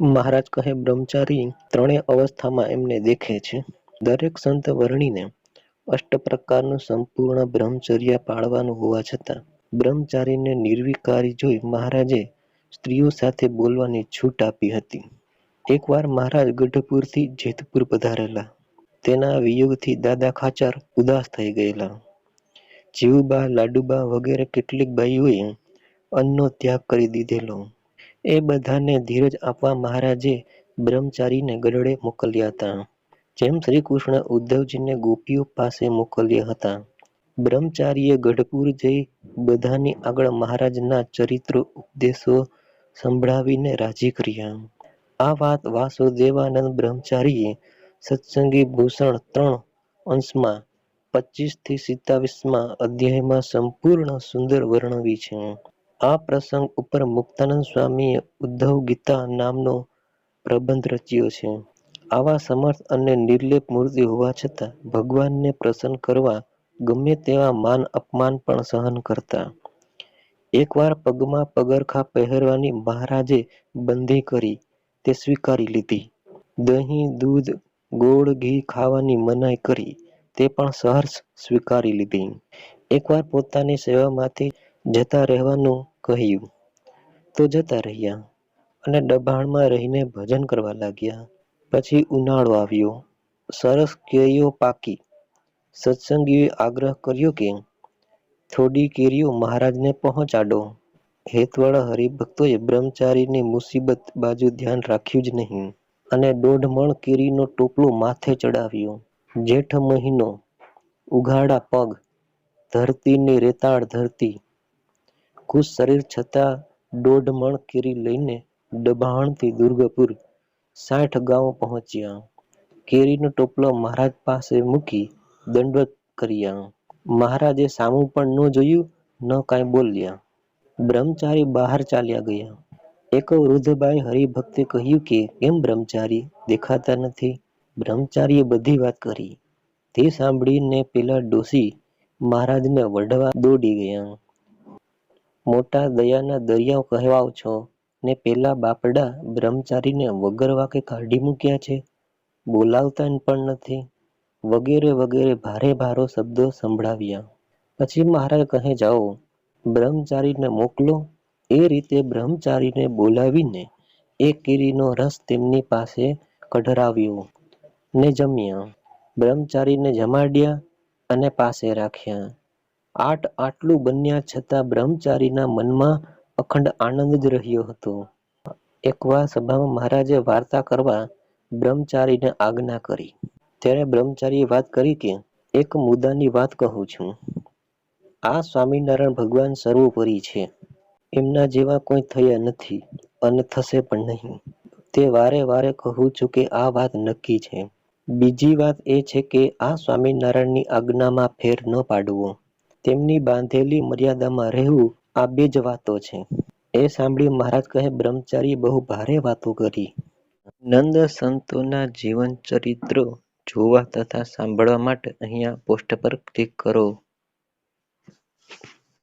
મહારાજ કહે, બ્રહ્મચારી ત્રણે અવસ્થામાં એમને દેખે છે. દરેક સંત વર્ણીને અષ્ટપ્રકારનું સંપૂર્ણ બ્રહ્મચર્ય પાળવાનું હોવા છતાં, બ્રહ્મચારીને નિર્વિકારી જોઈ મહારાજે સ્ત્રીઓ સાથે બોલવાની છૂટ આપી હતી. એકવાર મહારાજ ગઢપુરથી જેતપુર પધારેલા. તેના વિયોગથી દાદા ખાચર ઉદાસ થઈ ગયેલા. જીવબા, લાડુબા વગેરે કેટલીક બાઈઓએ અન્નનો ત્યાગ કરી દીધેલો. એ બધાને ધીરજ આપવા મહારાજે બ્રહ્મચારીને ગઢડે મોકલ્યા હતા. જેમ શ્રી કૃષ્ણ ઉદ્ધવજીને ગોપીઓ પાસે મોકલ્યા હતા. બ્રહ્મચારીએ ગઢપુર જઈ બધાની આગળ મહારાજના ચરિત્ર ઉપદેશો સંભળાવીને રાજી કર્યા. આ વાત વાસુદેવાનંદ બ્રહ્મચારીએ સત્સંગી ભૂષણ ત્રણ અંશમાં પચ્ચીસથી સિત્તાવીસમાં અધ્યાયમાં સંપૂર્ણ સુંદર વર્ણવી છે. આ પ્રસંગ ઉપર મુક્તાનંદ સ્વામીએ ઉદ્ધવ ગીતા નામનો પ્રબંધ રચ્યો છે. આવા સમર્થ અને નિર્લેપ મૂર્તિ હોવા છતાં ભગવાનને પ્રસન્ન કરવા ગમે તેવા માન અપમાન પણ સહન કરતા. એકવાર પગમાં પગરખા પહેરવાની મહારાજે બંધી કરી તે સ્વીકારી લીધી. દહીં, દૂધ, ગોળ, ઘી ખાવાની મનાઈ કરી તે પણ સહર્ષ સ્વીકારી લીધી. એકવાર પોતાની સેવામાંથી જતા રહેવાનું કહ્યું તો જતા રહ્યા અને ડભાણમાં રહીને ભજન કરવા લાગ્યા. પછી ઉનાળો આવ્યો. સરસ કેરીઓ પાકી. સત્સંગીએ આગ્રહ કર્યો કે થોડી કેરીઓ મહારાજને પહોંચાડો. હેતવાળા હરિભક્તોએ બ્રહ્મચારીની મુસીબત બાજુ ધ્યાન રાખ્યું જ નહીં અને દોઢ મણ કેરીનો ટોપલો માથે ચડાવ્યો. જેઠ મહિનો, ઉઘાડા પગ, ધરતીની રેતાળ ધરતી. ખુશ શરીર છતાં દોઢ કેરી લઈને દબાણથી દુર્ગપુર સાઠ ગાંવ પહોંચ્યા. કેરીનો ટોપલો મહારાજ પાસે મૂકી દંડવત કર્યા. મહારાજે સામું પણ ન જોયું, ન કાંઈ બોલ્યા. બ્રહ્મચારી બહાર ચાલ્યા ગયા. એક વૃદ્ધબાઈ હરિભક્તે કહ્યું કે, કેમ બ્રહ્મચારી દેખાતા નથી? બ્રહ્મચારીએ બધી વાત કરી. તે સાંભળીને પેલા ડોસી મહારાજને વઢવા દોડી ગયા. મોટા દયાના દરિયાઓ કહેવાઓ છો ને પેલા બાપડા બ્રહ્મચારીને વગર વાંકે કાઢી મૂક્યા છે. બોલાવતા પણ નથી. વગેરે વગેરે ભારે ભારો શબ્દો સંભળાવ્યા. પછી મહારાજ કહે જાઓ, બ્રહ્મચારીને મોકલો. એ રીતે બ્રહ્મચારીને બોલાવીને એ કેરીનો રસ તેમની પાસે કઢરાવ્યો ને જમ્યા. બ્રહ્મચારીને જમાડ્યા અને પાસે રાખ્યા. આટ આટલું બન્યા છતાં બ્રહ્મચારીના મનમાં અખંડ આનંદ જ રહ્યો હતો. એકવાર સભામાં મહારાજે વાર્તા કરવા બ્રહ્મચારીને આજ્ઞા કરી. ત્યારે બ્રહ્મચારીએ વાત કરી કે, એક મુદ્દાની વાત કહું છું. આ સ્વામિનારાયણ ભગવાન સર્વોપરી છે. એમના જેવા કોઈ થયા નથી અને થશે પણ નહીં. તે વારે વારે કહું છું કે આ વાત નક્કી છે. બીજી વાત એ છે કે આ સ્વામિનારાયણની આજ્ઞામાં ફેર ન પાડવો. તેમની બાંધેલી મર્યાદામાં રહેવું આ બે જ વાતો છે. એ સાંભળી મહારાજ કહે, બ્રહ્મચારી બહુ ભારે વાતો કરી. નંદ સંતોના જીવન ચરિત્ર જોવા તથા સાંભળવા માટે અહીંયા પોસ્ટ પર ક્લિક કરો.